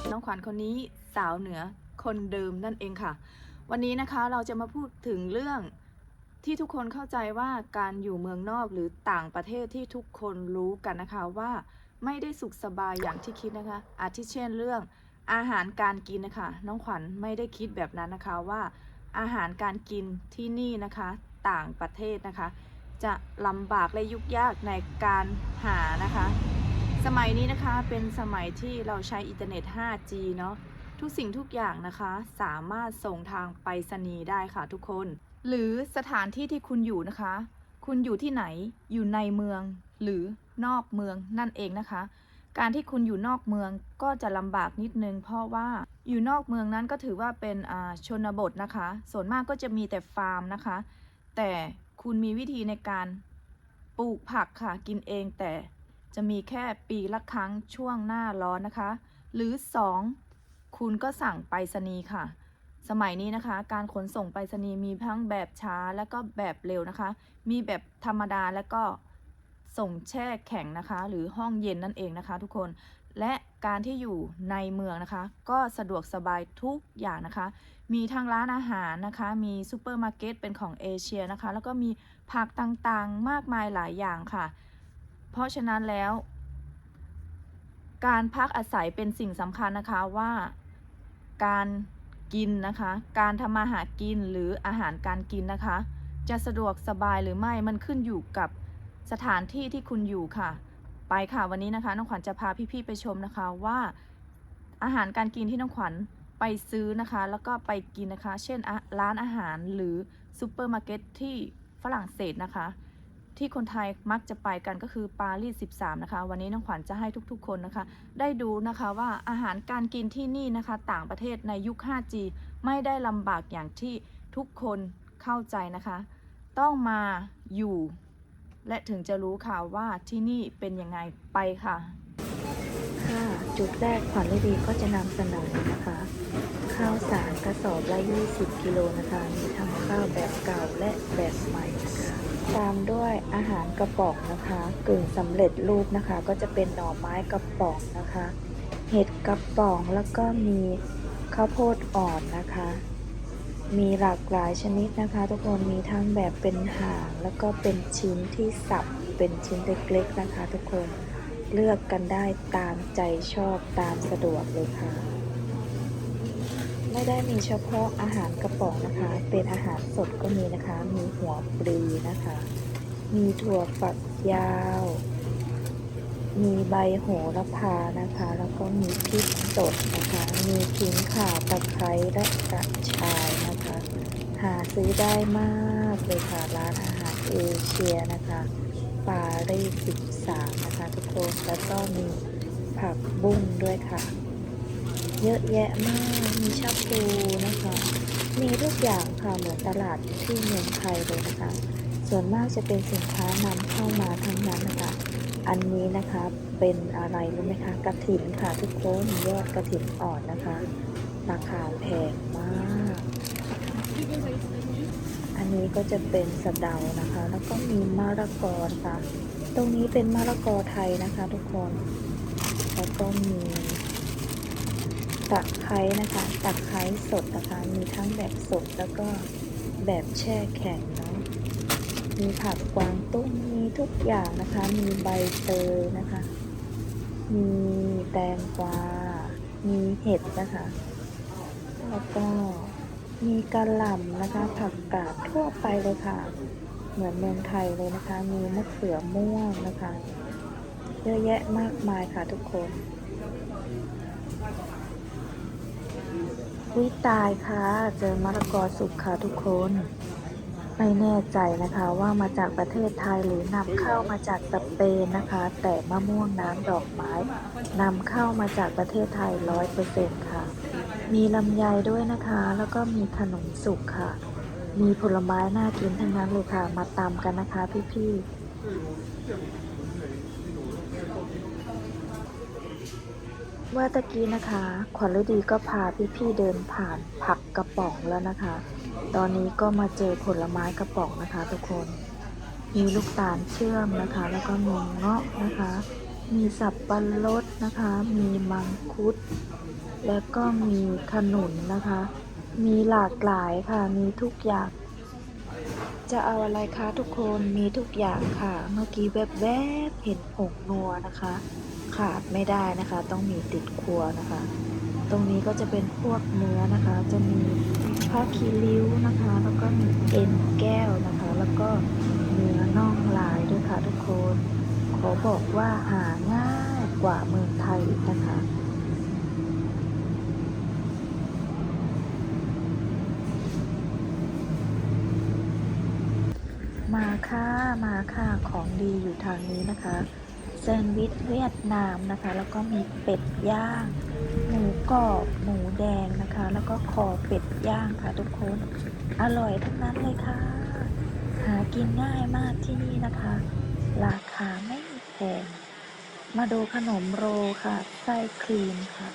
กับน้องขวัญคนนี้สาวเหนือคนเดิมนั่นเองค่ะ วันนี้นะคะเราจะมาพูดถึงเรื่องที่ทุกคนเข้าใจว่าการอยู่เมืองนอกหรือต่างประเทศที่ทุกคนรู้กันนะคะว่าไม่ได้สุขสบายอย่างที่คิดนะคะ อาทิเช่นเรื่องอาหารการกินนะคะ น้องขวัญไม่ได้คิดแบบนั้นนะคะว่าอาหารการกินที่นี่นะคะ ต่างประเทศนะคะ จะลำบากและยุ่งยากในการหานะคะ สมัยนี้นะคะเป็นสมัยที่เราใช้อินเทอร์เน็ต 5G เนาะทุกสิ่งทุกอย่างนะคะ สามารถส่งทางไปรษณีย์ได้ค่ะทุกคน หรือสถานที่ที่คุณอยู่นะคะ คุณอยู่ที่ไหนอยู่ในเมือง หรือนอกเมืองนั่นเองนะคะ การที่คุณอยู่นอกเมืองก็จะลำบากนิดนึง เพราะว่าอยู่นอกเมืองนั้นก็ถือว่าเป็นชนบทนะคะ ส่วนมากก็จะมีแต่ฟาร์มนะคะ แต่คุณมีวิธีในการปลูกผักค่ะกินเองแต่ จะมีแค่ปีละครั้งช่วงหน้าร้อนนะคะ หรือ 2 คุณก็สั่งไปรษณีย์ค่ะ สมัยนี้นะคะ การขนส่งไปรษณีย์มีทั้งแบบช้าและก็แบบเร็วนะคะ มีแบบธรรมดาและก็ส่งแช่แข็งนะคะ หรือห้องเย็นนั่นเองนะคะ ทุกคนและการที่อยู่ในเมืองนะคะ ก็สะดวกสบายทุกอย่างนะคะ มีทั้งร้านอาหารนะคะ มีซูเปอร์มาร์เก็ตเป็นของเอเชียนะคะ แล้วก็มีผักต่างๆ มากมายหลายอย่างค่ะ ราะฉะนั้นแล้ว การพักอาศัยเป็นสิ่งสำคัญนะคะว่าการกินนะคะ การทำมาหากินหรืออาหารการกินนะคะ จะสะดวกสบายหรือไม่มันขึ้นอยู่กับสถานที่ที่คุณอยู่ค่ะ ไปค่ะวันนี้นะคะน้องขวัญจะพาพี่ๆไปชมนะคะว่าอาหารการกินที่น้องขวัญไปซื้อนะคะ แล้วก็ไปกินนะคะ เช่นร้านอาหารหรือซูเปอร์มาร์เก็ตที่ฝรั่งเศสนะคะ ที่คนไทยมักจะไปกันก็คือปารีส 13 นะคะ วันนี้น้องขวัญจะให้ทุกๆ คนนะคะ ได้ดูนะคะว่าอาหารการกินที่นี่นะคะ ต่างประเทศในยุค 5G ไม่ได้ลำบากอย่างที่ทุกคนเข้าใจนะคะ ต้องมาอยู่ และถึงจะรู้ค่ะว่าที่นี่เป็นยังไงไปค่ะ ค่ะ จุดแรกขวัญฤดีก็จะนำเสนอนะคะ ข้าวสารกระสอบละ 20 กิโลนะคะ มีทั้งข้าวแบบเก่าและแบบใหม่นะคะ ตามด้วยอาหารกระป๋องนะคะกึ่งสำเร็จรูปนะคะ ก็จะเป็นหน่อไม้กระป๋องนะคะ เห็ดกระป๋องแล้วก็มีข้าวโพดอ่อนนะคะ มีหลากหลายชนิดนะคะ ทุกคนมีทั้งแบบเป็นหางแล้วก็เป็นชิ้นที่สับเป็นชิ้นเล็กๆนะคะ ทุกคนเลือกกันได้ตามใจชอบตามสะดวกเลยค่ะ ไม่ได้มีเฉพาะอาหารกระป๋องนะคะ เป็นอาหารสดก็มีนะคะ มีหัวปลีนะคะ มีถั่วฝักยาว มีใบโหระพานะคะ แล้วก็มีพริกสดนะคะ มีขิงข่าตะไคร้และกระชายนะคะ หาซื้อได้มากเลยค่ะร้านอาหารเอเชียนะคะปารีส13นะคะทุกคนแล้วก็มีผักบุ้งด้วยค่ะ เยอะแยะมาก มีชาปูนะคะ มีทุกอย่างค่ะเหมือนตลาดที่เมืองไทยเลยนะคะ ส่วนมากจะเป็นสินค้านำเข้ามาทั้งนั้นนะคะ อันนี้นะคะเป็นอะไรรู้ไหมคะกระถินค่ะทุกคนยอดกระถินอ่อนนะคะ ราคาแพงมาก อันนี้ก็จะเป็นสะเดานะคะ แล้วก็มีมะละกอค่ะ ตรงนี้เป็นมะละกอไทยนะคะ ทุกคน แล้วก็มี ตะไคร้นะคะตะไคร้สดนะคะ มีทั้งแบบสดแล้วก็แบบแช่แข็งเนาะ มีผักกวางตุ้ง มีทุกอย่างนะคะ มีใบเตยนะคะ มีแตงกวา มีเห็ดนะคะ แล้วก็มีกระหล่ำนะคะ ผักกาดทั่วไปเลยค่ะ เหมือนเมืองไทยเลยนะคะ มีมะเขือม่วงนะคะ เยอะแยะมากมายค่ะทุกคน วิตายค่ะ เจอมะละกอสุกค่ะทุกคน ไม่แน่ใจนะคะว่ามาจากประเทศไทยหรือนำเข้ามาจากสเปนนะคะ แต่มะม่วงน้ำดอกไม้นำเข้ามาจากประเทศไทยร้อยเปอร์เซ็นต์ค่ะ มีลำไยด้วยนะคะ แล้วก็มีขนมสุกค่ะ มีผลไม้น่ากินทั้งนั้นเลยค่ะ มาตามกันนะคะพี่ๆ ว่าตะกี้นะคะ ขวัญฤดีก็พาพี่ๆเดินผ่านผักกระป๋องแล้วนะคะ ตอนนี้ก็มาเจอผลไม้กระป๋องนะคะทุกคน มีลูกตาลเชื่อมนะคะ แล้วก็มีเงาะนะคะ มีสับปะรดนะคะ มีมังคุด แล้วก็มีขนุนนะคะ มีหลากหลายค่ะ มีทุกอย่าง จะเอาอะไรคะทุกคน มีทุกอย่างค่ะ เมื่อกี้แวบๆเห็นผงนัวนะคะ ขาดไม่ได้นะคะ ต้องมีติดครัวนะคะ ตรงนี้ก็จะเป็นพวกเนื้อนะคะ จะมีผ้าคีริ้วนะคะ แล้วก็มีเอ็นแก้วนะคะ แล้วก็เนื้อน่องลายด้วยค่ะทุกคนขอบอกว่าหาง่ายกว่าเมืองไทยนะคะมาค่ะ มาค่ะ ของดีอยู่ทางนี้นะคะ แซนด์วิชเวียดนามนะคะ แล้วก็มีเป็ดย่าง หมูกรอบหมูแดงนะคะ แล้วก็คอเป็ดย่างค่ะทุกคน อร่อยทั้งนั้นเลยค่ะ หากินง่ายมากที่นี่นะคะ ราคาไม่แพงมาดูขนมโรค่ะ ไส้ครีมค่ะ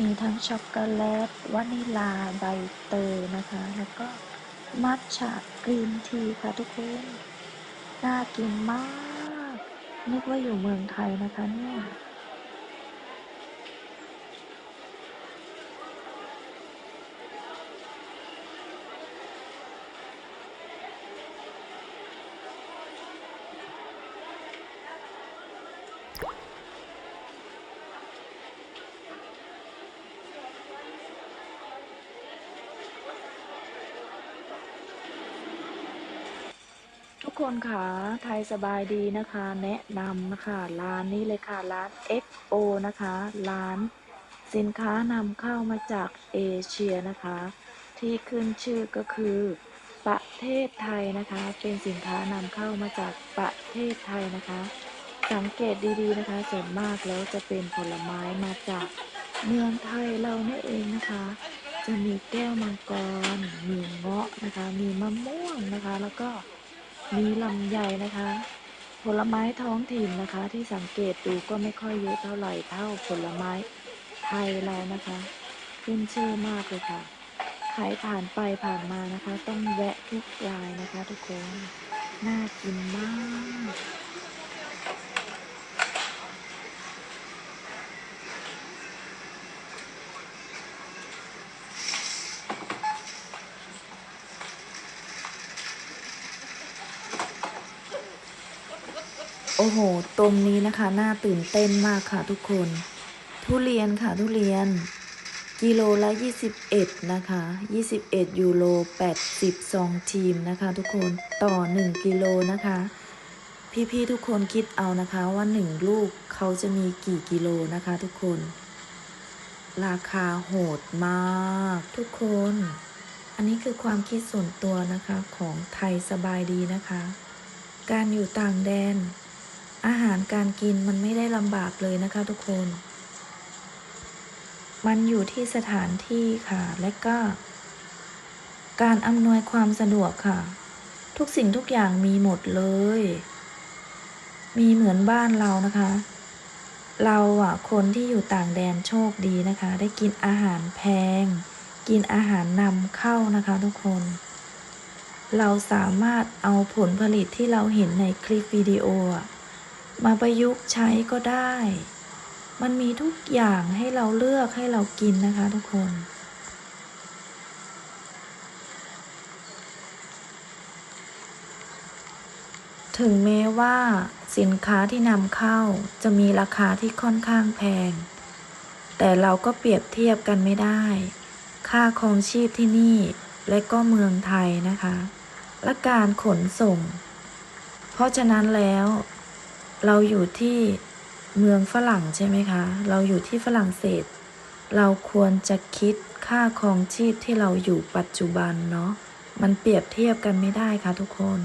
มีทั้งช็อกโกแลต วานิลา ใบเตยนะคะ แล้วก็มัทฉะกรีนทีค่ะทุกคน น่ากินมาก นึกว่าอยู่เมืองไทยนะคะเนี่ย คนค่ะไทยสบายดีนะคะ แนะนำนะคะ ร้านนี้เลยค่ะ ร้าน XO นะคะ ร้านสินค้านำเข้ามาจากเอเชียนะคะ ที่ขึ้นชื่อก็คือ ประเทศไทยนะคะ เป็นสินค้านำเข้ามาจากประเทศไทยนะคะ สังเกตดีๆนะคะ ส่วนมากแล้วจะเป็นผลไม้มาจากเมืองไทยเรานี่เองนะคะ จะมีแก้วมังกร มีเงาะนะคะ มีมะม่วงนะคะ แล้วก็ มีลำไยนะคะ ผลไม้ท้องถิ่นนะคะ ที่สังเกตดูก็ไม่ค่อยเยอะเท่าไหร่เท่าผลไม้ไทยเรานะคะ ขึ้นชื่อมากเลยค่ะขายผ่านไปผ่านมานะคะ ต้องแวะทุกรายนะคะ ทุกคน น่ากินมาก อ้โห ตรงนี้นะคะน่าตื่นเต้นมากค่ะทุกคน ทุเรียนค่ะทุเรียน กิโลละ 21 นะคะ 21 ยูโร80ซองทีมนะคะ ทุกคนต่อ 1 กิโลนะคะ พี่ๆทุกคนคิดเอานะคะว่า 1 ลูกเขาจะมีกี่กิโลนะคะ ทุกคน ราคาโหดมากทุกคน อันนี้คือความคิดส่วนตัวนะคะของไทยสบายดีนะคะการอยู่ต่างแดน อาหารการกินมันไม่ได้ลำบากเลยนะคะทุกคน มันอยู่ที่สถานที่ค่ะ และก็ การอำนวยความสะดวกค่ะ ทุกสิ่งทุกอย่างมีหมดเลย มีเหมือนบ้านเรานะคะ เราอะคนที่อยู่ต่างแดนโชคดีนะคะ ได้กินอาหารแพง กินอาหารนำเข้านะคะทุกคนเราสามารถเอาผลผลิตที่เราเห็นในคลิปวิดีโออะ มาประยุกต์ใช้ก็ได้ มันมีทุกอย่างให้เราเลือกให้เรากินนะคะทุกคน ถึงแม้ว่าสินค้าที่นำเข้าจะมีราคาที่ค่อนข้างแพง แต่เราก็เปรียบเทียบกันไม่ได้ ค่าครองชีพที่นี่และก็เมืองไทยนะคะ และการขนส่ง เพราะฉะนั้นแล้ว เราอยู่ที่เมืองฝรั่งใช่ไหมคะ เราอยู่ที่ฝรั่งเศส เราควรจะคิดค่าครองชีพที่เราอยู่ปัจจุบันเนาะ มันเปรียบเทียบกันไม่ได้ค่ะทุกคน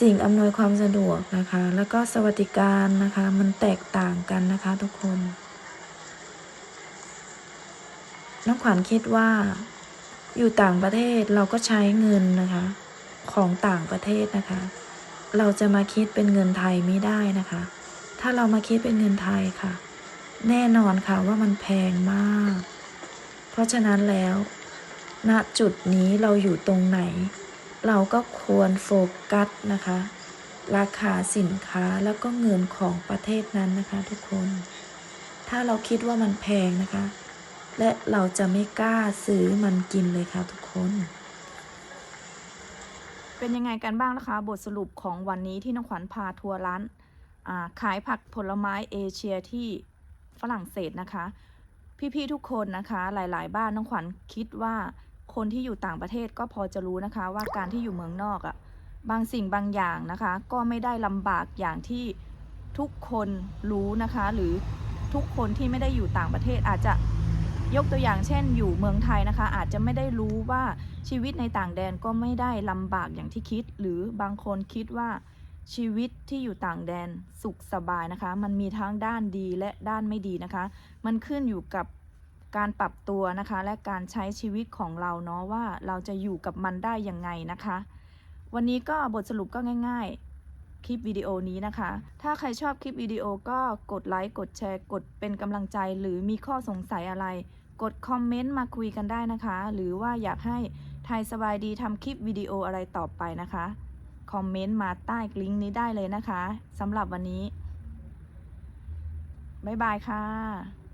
สิ่งอำนวยความสะดวกนะคะ แล้วก็สวัสดิการนะคะ มันแตกต่างกันนะคะทุกคน น้องขวัญคิดว่า อยู่ต่างประเทศเราก็ใช้เงินนะคะ ของต่างประเทศนะคะ เราจะมาคิดเป็นเงินไทยไม่ได้นะคะ ถ้าเรามาคิดเป็นเงินไทยค่ะ แน่นอนค่ะว่ามันแพงมาก เพราะฉะนั้นแล้ว ณ จุดนี้เราอยู่ตรงไหน เราก็ควรโฟกัสนะคะ ราคาสินค้าแล้วก็เงินของประเทศนั้นนะคะทุกคน ถ้าเราคิดว่ามันแพงนะคะ และเราจะไม่กล้าซื้อมันกินเลยค่ะทุกคน เป็นยังไงกันบ้างนะคะ บทสรุปของวันนี้ที่น้องขวัญพาทัวร์ร้านาขายผักผลไม้เอเชียที่ฝรั่งเศสนะคะ พี่ๆทุกคนนะคะ หลาย ๆ บ้านน้องขวัญคิดว่าคนที่อยู่ต่างประเทศก็พอจะรู้นะคะ ว่าการที่อยู่เมืองนอกอะ่ะบางสิ่งบางอย่างนะคะ ก็ไม่ได้ลำบากอย่างที่ทุกคนรู้นะคะ หรือทุกคนที่ไม่ได้อยู่ต่างประเทศอาจจะ ยกตัวอย่างเช่น อยู่เมืองไทยนะคะ อาจจะไม่ได้รู้ว่าชีวิตในต่างแดนก็ไม่ได้ลำบากอย่างที่คิด หรือบางคนคิดว่าชีวิตที่อยู่ต่างแดนสุขสบายนะคะ มันมีทั้งด้านดีและด้านไม่ดีนะคะ มันขึ้นอยู่กับการปรับตัวนะคะ และการใช้ชีวิตของเราเนาะว่าเราจะอยู่กับมันได้ยังไงนะคะ วันนี้ก็บทสรุปก็ง่าย ๆ คลิปวิดีโอนี้นะคะ ถ้าใครชอบคลิปวิดีโอก็กดไลค์กดแชร์กดเป็นกำลังใจ หรือมีข้อสงสัยอะไร กดคอมเมนต์มาคุยกันได้นะคะ หรือว่าอยากให้ไทยสบายดีทำคลิปวิดีโออะไรต่อไปนะคะคอมเมนต์มาใต้ลิงก์นี้ได้เลยนะคะสำหรับวันนี้บ๊ายบายค่ะ